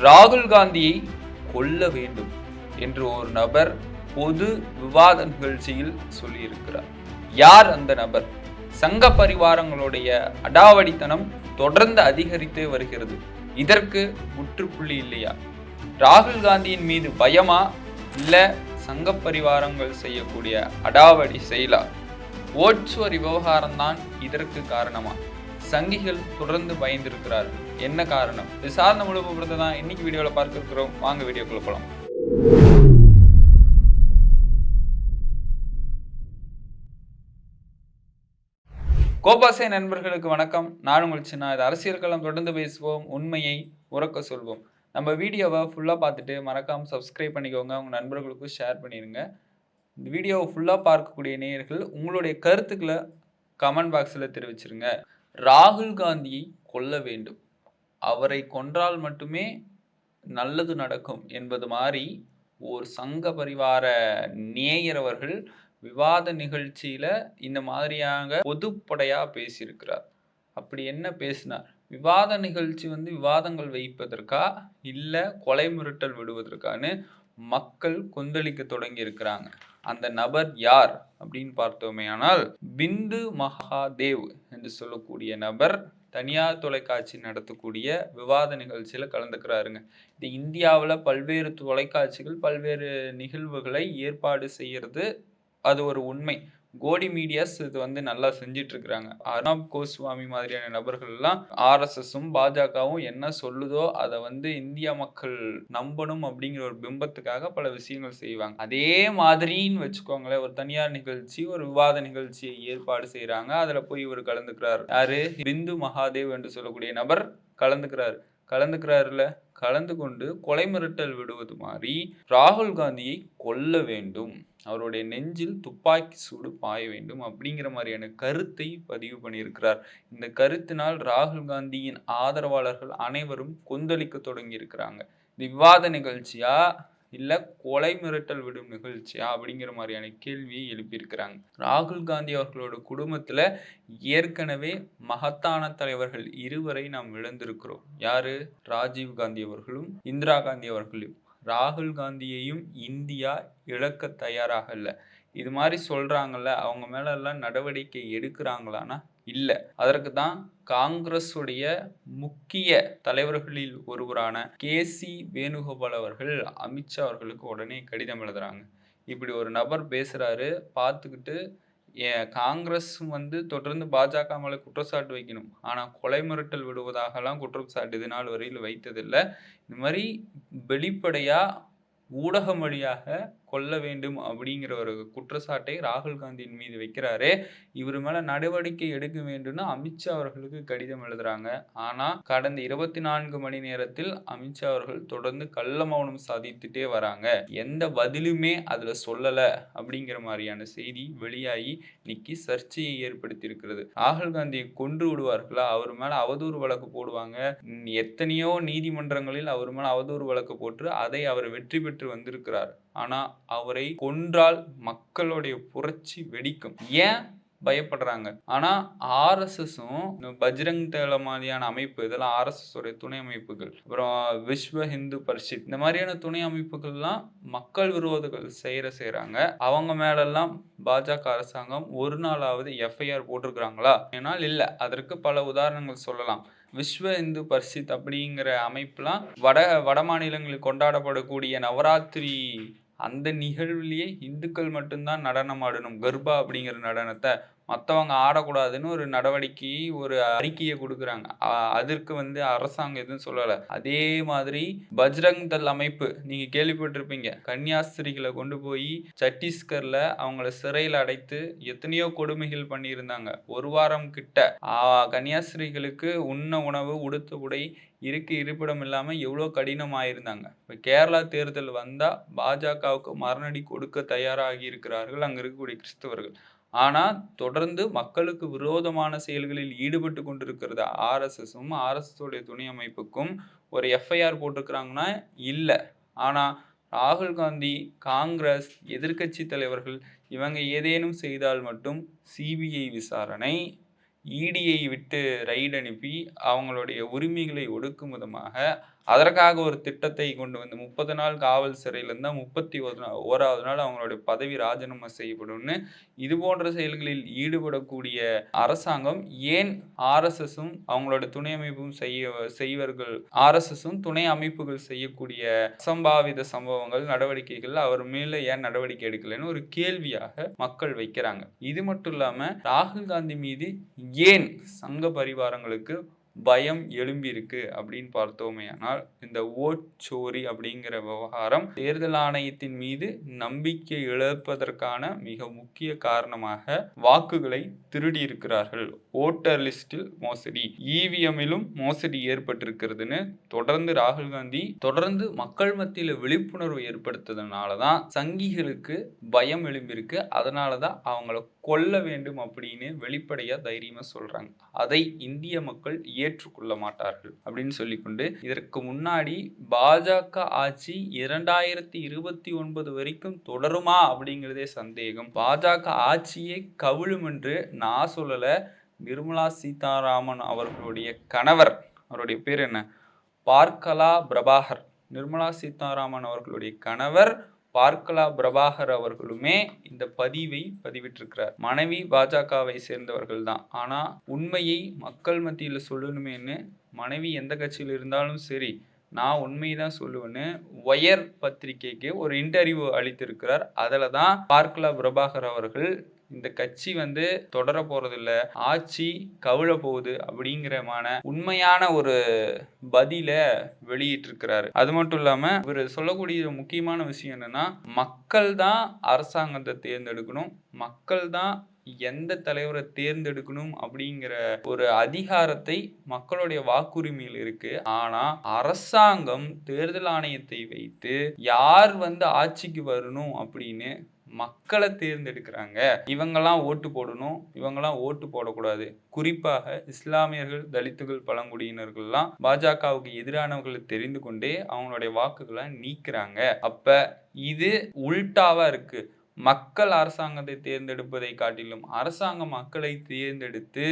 ராகுல் காந்தியை கொல்ல வேண்டும் என்று ஒரு நபர் பொது விவாத நிகழ்ச்சியில் சொல்லியிருக்கிறார். யார் அந்த நபர்? சங்க பரிவாரங்களுடைய அடாவடித்தனம் தொடர்ந்து அதிகரித்தே வருகிறது. இதற்கு முற்றுப்புள்ளி இல்லையா? ராகுல் காந்தியின் மீது பயமா இல்ல சங்க பரிவாரங்கள் செய்யக்கூடிய அடாவடி செயலா? ஓட்சுவர் விவகாரம்தான் இதற்கு காரணமா? சங்கிகள் தொடர்ந்து பயந்திருக்கிறார்கள். என்ன காரணம்? இது சார்ந்த முழு தான் இன்னைக்கு வீடியோவில் பார்க்க இருக்கிறோம் வாங்க வீடியோக்குள்ள போகலாம் கோபாசை நண்பர்களுக்கு வணக்கம். நான் உங்கள் சின்ன இது அரசியல் களம் தொடர்ந்து பேசுவோம். உண்மையை உறக்க சொல்வோம். நம்ம வீடியோவை ஃபுல்லாக பார்த்துட்டு மறக்காமல் சப்ஸ்கிரைப் பண்ணிக்கோங்க. உங்கள் நண்பர்களுக்கும் ஷேர் பண்ணிடுங்க. இந்த வீடியோவை ஃபுல்லாக பார்க்கக்கூடிய நேயர்கள் உங்களுடைய கருத்துக்களை கமெண்ட் பாக்ஸில் தெரிவிச்சிருங்க. ராகுல் காந்தியை கொல்ல வேண்டும். அவரை கொன்றால் மட்டுமே நல்லது நடக்கும் என்பது மாதிரி ஒரு சங்க பரிவார நேயரவர்கள் விவாத நிகழ்ச்சியில இந்த மாதிரியாக பொதுப்படையா பேசியிருக்கிறார். அப்படி என்ன பேசினார்? விவாத நிகழ்ச்சி வந்து விவாதங்கள் வைப்பதற்கா? இல்ல கொலை மிரட்டல் விடுவதற்கான்னு மக்கள் கொந்தளிக்க தொடங்கி இருக்கிறாங்க அந்த நபர் யார் அப்படின்னு பார்த்தோமே ஆனால் பிந்து மகாதேவ் என்று சொல்லக்கூடிய நபர் தனியார் தொலைக்காட்சி நடத்தக்கூடிய விவாத நிகழ்ச்சியில் கலந்துக்கிறாருங்க. இது இந்தியாவில் பல்வேறு தொலைக்காட்சிகள் பல்வேறு நிகழ்வுகளை ஏற்பாடு செய்கிறது அது ஒரு உண்மை. கோடி மீடியாஸ் இது வந்து நல்லா செஞ்சிட்டு இருக்கிறாங்க அர்ணாப் கோஸ்வாமி மாதிரியான நபர்கள் எல்லாம் ஆர்எஸ்எஸும் பாஜகவும் என்ன சொல்லுதோ அதை வந்து இந்திய மக்கள் நம்பணும் அப்படிங்கிற ஒரு பிம்பத்துக்காக பல விஷயங்கள் செய்வாங்க. அதே மாதிரின்னு வச்சுக்கோங்களேன் ஒரு தனியார் நிகழ்ச்சி ஒரு விவாத நிகழ்ச்சியை ஏற்பாடு செய்யறாங்க அதுல போய் இவர் கலந்துக்கிறார். யாரு? பிந்து மகாதேவ் என்று சொல்லக்கூடிய நபர் கலந்துக்கிறார். கலந்துக்கிறாருல? கலந்து கொண்டு கொலை மிரட்டல் விடுவது மாதிரி ராகுல் காந்தியை கொல்ல வேண்டும். அவருடைய நெஞ்சில் துப்பாக்கி சூடு பாய வேண்டும் அப்படிங்கிற மாதிரியான கருத்தை பதிவு பண்ணியிருக்கிறார். இந்த கருத்தினால் ராகுல் காந்தியின் ஆதரவாளர்கள் அனைவரும் கொந்தளிக்க தொடங்கி இருக்கிறாங்க இந்த விவாத நிகழ்ச்சியா? இல்லை கொலை மிரட்டல் விடும் நிகழ்ச்சியா? அப்படிங்கிற மாதிரியான கேள்வியை எழுப்பியிருக்கிறாங்க. ராகுல் காந்தி அவர்களோட குடும்பத்தில் ஏற்கனவே மகத்தான தலைவர்கள் இருவரை நாம் இழந்திருக்கிறோம். யாரு? ராஜீவ் காந்தி அவர்களும் இந்திரா காந்தி அவர்களும் ராகுல் காந்தியையும் இந்தியா இழக்க தயாராக இல்லை. இது மாதிரி சொல்கிறாங்கல்ல அவங்க மேலெல்லாம் நடவடிக்கை எடுக்கிறாங்களான்னா இல்லை. அதற்கு தான் காங்கிரஸுடைய முக்கிய தலைவர்களில் ஒருவரான கே. சி. வேணுகோபால் அவர்கள் அமித்ஷா அவர்களுக்கு உடனே கடிதம் எழுதுறாங்க. இப்படி ஒரு நபர் பேசுகிறாரு பார்த்துக்கிட்டு ஏன் காங்கிரஸ் வந்து தொடர்ந்து பாஜக மேலே குற்றச்சாட்டு வைக்கணும். ஆனால் கொலை மிரட்டல் விடுவதாகலாம் குற்றச்சாட்டு இது நாள் வரையில் வைத்ததில்லை. இந்த மாதிரி வெளிப்படையாக ஊடகம் வழியாக கொல்ல வேண்டும் அப்படிங்கிற ஒரு குற்றச்சாட்டை ராகுல் காந்தியின் மீது வைக்கிறாரு. இவர் மேல நடவடிக்கை எடுக்க வேண்டும்னு அமித்ஷா அவர்களுக்கு கடிதம் எழுதுறாங்க. ஆனா கடந்த இருபத்தி நான்கு மணி நேரத்தில் அமித்ஷா அவர்கள் தொடர்ந்து கள்ள மௌனம் சாதித்துட்டே வராங்க. எந்த பதிலுமே அதுல சொல்லல அப்படிங்கிற மாதிரியான செய்தி வெளியாகி நிக்கி சர்ச்சையை ஏற்படுத்தி இருக்கிறது ராகுல் காந்தியை கொன்று விடுவார்களா? அவர் மேல அவதூறு வழக்கு போடுவாங்க. எத்தனையோ நீதிமன்றங்களில் அவர் மேல அவதூறு வழக்கு போட்டு அதை அவர் வெற்றி பெற்று வந்திருக்கிறார். ஆனால் அவரை கொன்றால் மக்களுடைய புரட்சி வெடிக்கும். ஏன் பயப்படுறாங்க? ஆனால் ஆர்எஸ்எஸும் பஜ்ரங் தள மாதிரியான அமைப்பு இதெல்லாம் ஆர்எஸ்எஸ் உடைய துணை அமைப்புகள் அப்புறம் விஸ்வ ஹிந்து பரிஷத் இந்த மாதிரியான துணை அமைப்புகள்லாம் மக்கள் விரோதிகள் செய்கிற செய்கிறாங்க அவங்க மேலெல்லாம் பாஜக அரசாங்கம் ஒரு நாளாவது எஃப்ஐஆர் போட்டிருக்கிறாங்களா? ஏன்னால் இல்லை அதற்கு பல உதாரணங்கள் சொல்லலாம். விஸ்வ இந்து பரிஷத் அப்படிங்கிற அமைப்புலாம் வட வட மாநிலங்களில் கொண்டாடப்படக்கூடிய நவராத்திரி அந்த நிகழ்வுலேயே இந்துக்கள் மட்டும்தான் நடனம் ஆடணும் கர்பா அப்படிங்கிற நடனத்தை மற்றவங்க ஆடக்கூடாதுன்னு ஒரு நடவடிக்கை ஒரு அறிக்கையை கொடுக்குறாங்க. அதற்கு வந்து அரசாங்கம் எதுவும் சொல்லலை. அதே மாதிரி பஜ்ரங் தல் அமைப்பு நீங்கள் கேள்விப்பட்டிருப்பீங்க. கன்னியாஸ்திரிகளை கொண்டு போய் சத்தீஸ்கரில் அவங்கள சிறையில் அடைத்து எத்தனையோ கொடுமைகள் பண்ணியிருந்தாங்க. ஒரு வாரம் கிட்ட. கன்னியாஸ்திரிகளுக்கு உண்ண உணவு உடுத்த உடை இருக்க இருப்பிடம் இல்லாமல் எவ்வளோ கடினமாயிருந்தாங்க. இப்போ கேரளா தேர்தல் வந்தால் பாஜகவுக்கு மரணடி கொடுக்க தயாராகி இருக்கிறார்கள் அங்கே இருக்கக்கூடிய கிறிஸ்தவர்கள். ஆனால் தொடர்ந்து மக்களுக்கு விரோதமான செயல்களில் ஈடுபட்டு கொண்டிருக்கிறது ஆர்எஸ்எஸும் ஆர்எஸ்எஸோடைய துணை அமைப்புக்கும் ஒரு எஃப்ஐஆர் போட்டிருக்கிறாங்கன்னா இல்லை. ஆனால் ராகுல் காந்தி காங்கிரஸ் எதிர்க்கட்சி தலைவர்கள் இவங்க ஏதேனும் செய்தால் மட்டும் சிபிஐ விசாரணை இடியை விட்டு ரைடு அனுப்பி அவங்களுடைய உரிமைகளை ஒடுக்கும் விதமாக அதற்காக ஒரு திட்டத்தை கொண்டு வந்து முப்பது நாள் காவல் சிறையில் இருந்தால் முப்பத்தி ஒரு நாள் ஓராவது நாள் அவங்களுடைய பதவி ராஜினாமா செய்யப்படும்னு. இது போன்ற செயல்களில் ஈடுபடக்கூடிய அரசாங்கம் ஏன் ஆர்எஸ்எஸும் அவங்களோட துணை அமைப்பும் செய்ய செய்வர்கள் ஆர்எஸ்எஸும் துணை அமைப்புகள் செய்யக்கூடிய அசம்பாவித சம்பவங்கள் நடவடிக்கைகள் அவர் மேல ஏன் நடவடிக்கை எடுக்கலைன்னு ஒரு கேள்வியாக மக்கள் வைக்கிறாங்க. இது மட்டும் இல்லாம ராகுல் காந்தி மீது ஏன் சங்க பரிவாரங்களுக்கு பயம் எழும்பியிருக்கு அப்படின்னு பார்த்தோமே ஆனால் இந்த ஓட்சோரி அப்படிங்கிற விவகாரம் தேர்தல் ஆணையத்தின் மீது நம்பிக்கை இழப்பதற்கான மிக முக்கிய காரணமாக வாக்குகளை திருடி இருக்கிறார்கள் ஓட்டர் லிஸ்டில் மோசடி. இவிஎம்மிலும் மோசடி ஏற்பட்டிருக்கிறதுன்னு தொடர்ந்து ராகுல் காந்தி தொடர்ந்து மக்கள் மத்தியில் விழிப்புணர்வு ஏற்படுத்துறதுனால தான் சங்கிகளுக்கு பயம் எழும்பியிருக்கு. அதனால தான் அவங்கள கொல்ல வேண்டும் அப்படின்னு வெளிப்படையா தைரியமா சொல்றாங்க. அதை இந்திய மக்கள் ஏற்றுக்கொள்ள மாட்டார்கள் அப்படின்னு சொல்லிக்கொண்டு இதற்கு முன்னாடி பாஜக ஆட்சி இரண்டாயிரத்தி இருபத்தி ஒன்பது வரைக்கும் தொடருமா அப்படிங்கிறதே சந்தேகம். பாஜக ஆட்சியே கவிழும் என்று நான் சொல்லல. நிர்மலா சீதாராமன் அவர்களுடைய கணவர் அவருடைய பேர் என்ன? பார்க்கலா பிரபாகர். நிர்மலா சீதாராமன் அவர்களுடைய கணவர் பார்க்கலா பிரபாகர் அவர்களுமே இந்த பதிவை பதிவிட்டிருக்கிறார். மனைவி பாஜகவை சேர்ந்தவர்கள் தான் ஆனால் உண்மையை மக்கள் மத்தியில் சொல்லணுமேன்னு மனைவி எந்த கட்சியில் இருந்தாலும் சரி நான் உண்மையை தான் சொல்லுவேன்னு ஒயர் பத்திரிகைக்கு ஒரு இன்டர்வியூ அளித்திருக்கிறார். அதில் தான் பார்க்கலா பிரபாகர் அவர்கள் இந்த கட்சி வந்து தொடர போறதில்ல ஆட்சி கவிழ போகுது அப்படிங்கிறமான உண்மையான ஒரு பதில வெளியிட்டிருக்கிறாரு. அது மட்டும் இல்லாம இவர் சொல்லக்கூடிய முக்கியமான விஷயம் என்னன்னா மக்கள் தான் அரசாங்கத்தை தேர்ந்தெடுக்கணும் மக்கள் தான் எந்த தலைவரை தேர்ந்தெடுக்கணும் அப்படிங்கிற ஒரு அதிகாரத்தை மக்களுடைய வாக்குரிமையில் இருக்கு. ஆனா அரசாங்கம் தேர்தல் ஆணையத்தை வைத்து யார் வந்து ஆட்சிக்கு வரணும் அப்படின்னு மக்களை தேர்ந்தெடுக்கிறாங்க. இவங்கெல்லாம் ஓட்டு போடணும் இவங்கெல்லாம் ஓட்டு போடக்கூடாது. குறிப்பாக இஸ்லாமியர்கள் தலித்துகள் பழங்குடியினர்கள்லாம் பாஜகவுக்கு எதிரானவர்களை தெரிந்து கொண்டே அவங்களுடைய வாக்குகளை நீக்கிறாங்க. அப்ப இது உல்டாவா இருக்கு. மக்கள் அரசாங்கத்தை தேர்ந்தெடுப்பதை காட்டிலும் அரசாங்கம் மக்களை தேர்ந்தெடுத்து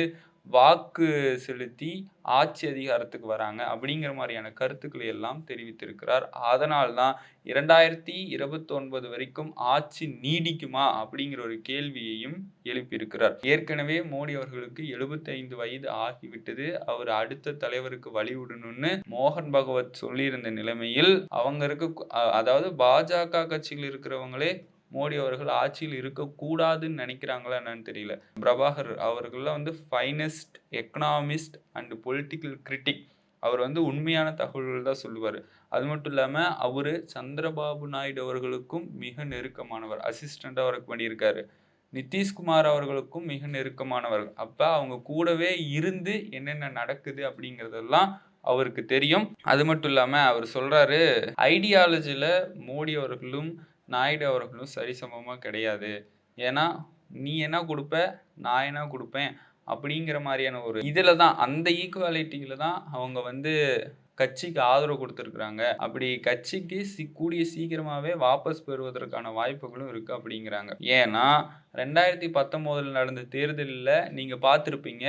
வாக்கு செலுத்தி ஆட்சி அதிகாரத்துக்கு வராங்க அப்படிங்கிற மாதிரியான கருத்துக்களை எல்லாம் தெரிவித்திருக்கிறார். அதனால் தான் இரண்டாயிரத்தி இருபத்தி ஒன்பது வரைக்கும் ஆட்சி நீடிக்குமா அப்படிங்கிற ஒரு கேள்வியையும் எழுப்பியிருக்கிறார். ஏற்கனவே மோடி அவர்களுக்கு எழுபத்தைந்து வயது ஆகிவிட்டது. அவர் அடுத்த தலைவருக்கு வழிவிடணும்னு மோகன் பகவத் சொல்லியிருந்த நிலைமையில் அவங்க இருக்க அதாவது பாஜக கட்சியில் இருக்கிறவங்களே மோடி அவர்கள் ஆட்சியில் இருக்கக்கூடாதுன்னு நினைக்கிறாங்களா என்னன்னு தெரியல. பிரபாகர் அவர்கள்லாம் வந்து finest economist and political critic அவர் வந்து உண்மையான தகவல்கள் தான் சொல்லுவார். அது மட்டும் இல்லாமல் அவர் சந்திரபாபு நாயுடு அவர்களுக்கும் மிக நெருக்கமானவர். அசிஸ்டண்ட்டாக ஒர்க் பண்ணியிருக்காரு. நிதிஷ்குமார் அவர்களுக்கும் மிக நெருக்கமானவர்கள் அப்போ அவங்க கூடவே இருந்து என்னென்ன நடக்குது அப்படிங்கிறதெல்லாம் அவருக்கு தெரியும். அது மட்டும் இல்லாமல் அவர் சொல்கிறாரு ஐடியாலஜியில் மோடி அவர்களும் நாயுடு அவர்களும் சரிசமமாக கிடையாது. ஏன்னா நீ என்ன கொடுப்ப நான் என்ன கொடுப்பேன் அப்படிங்கிற மாதிரியான ஒரு இதில் தான் அந்த ஈக்குவாலிட்டியில் தான் அவங்க வந்து கட்சிக்கு ஆதரவு கொடுத்துருக்குறாங்க. அப்படி கட்சிக்கு சி கூடிய சீக்கிரமாகவே வாபஸ் பெறுவதற்கான வாய்ப்புகளும் இருக்குது அப்படிங்கிறாங்க. ஏன்னா ரெண்டாயிரத்தி பத்தொம்போதில் நடந்த தேர்தலில் நீங்கள் பார்த்துருப்பீங்க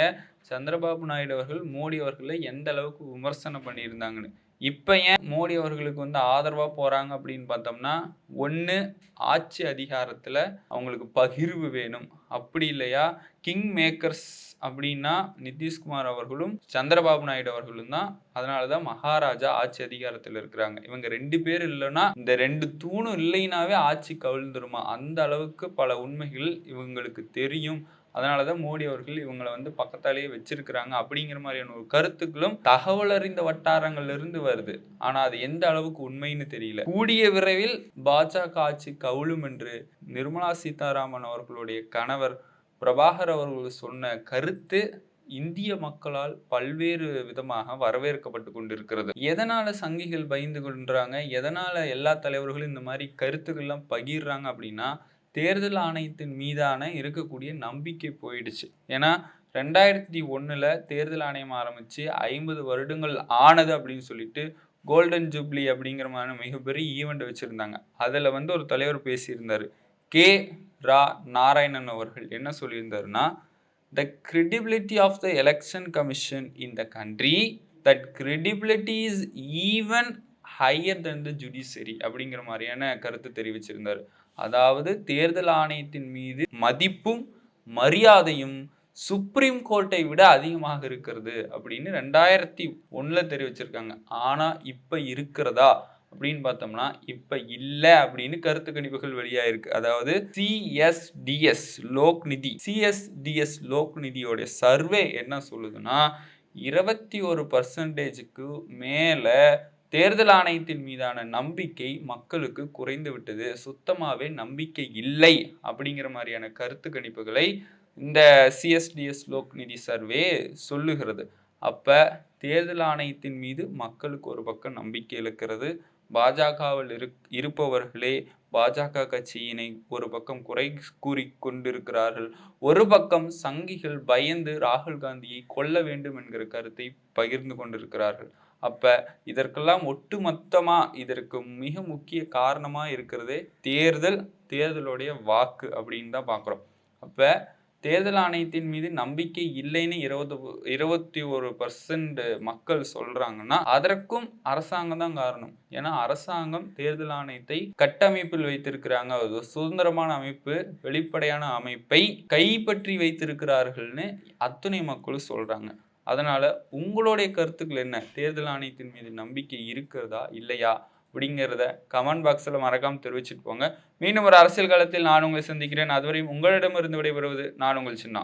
சந்திரபாபு நாயுடு அவர்கள் மோடி அவர்களை எந்த அளவுக்கு விமர்சனம் பண்ணியிருந்தாங்கன்னு. இப்போ ஏன் மோடி அவர்களுக்கு வந்து ஆதரவாக போகிறாங்க அப்படின்னு பார்த்தோம்னா ஒன்று ஆட்சி அதிகாரத்தில் அவங்களுக்கு பகிர்வு வேணும். அப்படி இல்லையா? கிங் மேக்கர்ஸ் அப்படின்னா நிதிஷ்குமார் அவர்களும் சந்திரபாபு நாயுடு அவர்களும் தான். அதனால தான் மகாராஜா ஆட்சி அதிகாரத்தில் இருக்கிறாங்க. இவங்க ரெண்டு பேர் இல்லைன்னா இந்த ரெண்டு தூணும் இல்லைனாவே ஆட்சி கவிழ்ந்துருமா? அந்த அளவுக்கு பல உண்மைகள் இவங்களுக்கு தெரியும். அதனால தான் மோடி அவர்கள் இவங்களை வந்து பக்கத்தாலேயே வச்சிருக்கிறாங்க அப்படிங்கிற மாதிரியான ஒரு கருத்துக்களும் தகவல் அறிந்த வட்டாரங்கள்ல இருந்து வருது. ஆனா அது எந்த அளவுக்கு உண்மைன்னு தெரியல. கூடிய விரைவில் பாஜக ஆட்சி கவுளும் என்று நிர்மலா சீதாராமன் அவர்களுடைய கணவர் பிரபாகர் அவர்கள் சொன்ன கருத்து இந்திய மக்களால் பல்வேறு விதமாக வரவேற்கப்பட்டு கொண்டிருக்கிறது. எதனால சங்கிகள் பயந்து கொள்றாங்க? எதனால எல்லா தலைவர்களும் இந்த மாதிரி கருத்துக்கள்லாம் பகிர்றாங்க அப்படின்னா தேர்தல் ஆணையத்தின் மீதான இருக்கக்கூடிய நம்பிக்கை போயிடுச்சு. ஏன்னா ரெண்டாயிரத்தி ஒன்றில் தேர்தல் ஆணையம் ஆரம்பித்து ஐம்பது வருடங்கள் ஆனது அப்படின்னு சொல்லிட்டு கோல்டன் ஜூப்ளி அப்படிங்கிற மாதிரி மிகப்பெரிய ஈவெண்ட் வச்சுருந்தாங்க. அதில் வந்து ஒரு தலைவர் பேசியிருந்தார். கே. ரா. நாராயணன் அவர்கள் என்ன சொல்லியிருந்தாருன்னா the credibility of the election commission in the country that credibility is even higher then the judiciary அப்படிங்கிற மாதிரியான கருத்து தெரிவிச்சிருந்தார். அதாவது தேர்தல் ஆணையத்தின் மீது மதிப்பும் மரியாதையும் சுப்ரீம் கோர்ட்டை விட அதிகமாக இருக்கிறது அப்படின்னு ரெண்டாயிரத்தி ஒன்றில் தெரிவிச்சிருக்காங்க. ஆனால் இப்போ இருக்கிறதா அப்படின்னு பார்த்தோம்னா இப்போ இல்லை அப்படின்னு கருத்து கணிப்புகள் வெளியாயிருக்கு. அதாவது சிஎஸ்டிஎஸ் லோக் நிதி சிஎஸ்டிஎஸ் லோக் நிதியோடைய சர்வே என்ன சொல்லுதுன்னா இருபத்தி ஒரு பர்சன்டேஜுக்கு மேலே தேர்தல் ஆணையத்தின் மீதான நம்பிக்கை மக்களுக்கு குறைந்து விட்டது. சுத்தமாகவே நம்பிக்கை இல்லை அப்படிங்கிற மாதிரியான கருத்து கணிப்புகளை இந்த சிஎஸ்டிஎஸ் லோக் நிதி சர்வே சொல்லுகிறது. அப்போ தேர்தல் ஆணையத்தின் மீது மக்களுக்கு ஒரு பக்கம் நம்பிக்கை இழக்கிறது. பாஜகவில் இரு இருப்பவர்களே பாஜக கட்சியினை ஒரு பக்கம் குறை கூறி கொண்டிருக்கிறார்கள். ஒரு பக்கம் சங்கிகள் பயந்து ராகுல் காந்தியை கொல்ல வேண்டும் என்கிற கருத்தை பகிர்ந்து கொண்டிருக்கிறார்கள். அப்போ இதற்கெல்லாம் ஒட்டுமொத்தமாக இதற்கு மிக முக்கிய காரணமாக இருக்கிறதே தேர்தல் தேர்தலுடைய வாக்கு அப்படின்னு தான் பார்க்குறோம். அப்போ தேர்தல் ஆணையத்தின் மீது நம்பிக்கை இல்லைன்னு இருபது இருபத்தி ஒரு பர்சன்ட் மக்கள் சொல்றாங்கன்னா அதற்கும் அரசாங்கம் தான் காரணம். ஏன்னா அரசாங்கம் தேர்தல் ஆணையத்தை கட்டமைப்பில் வைத்திருக்கிறாங்க. அது சுதந்திரமான அமைப்பு வெளிப்படையான அமைப்பை கைப்பற்றி வைத்திருக்கிறார்கள்னு அத்துணை மக்களும் சொல்றாங்க. அதனால் உங்களுடைய கருத்துக்கள் என்ன? தேர்தல் ஆணையத்தின் மீது நம்பிக்கை இருக்கிறதா? இல்லையா? அப்படிங்கிறத கமெண்ட் பாக்ஸில் மறக்காமல் தெரிவிச்சுட்டு போங்க. மீண்டும் ஒரு அரசியல் காலத்தில் நான் உங்களை சந்திக்கிறேன். அதுவரையும் உங்களிடமிருந்து விடைபெறுவது நான் உங்கள் சின்னா.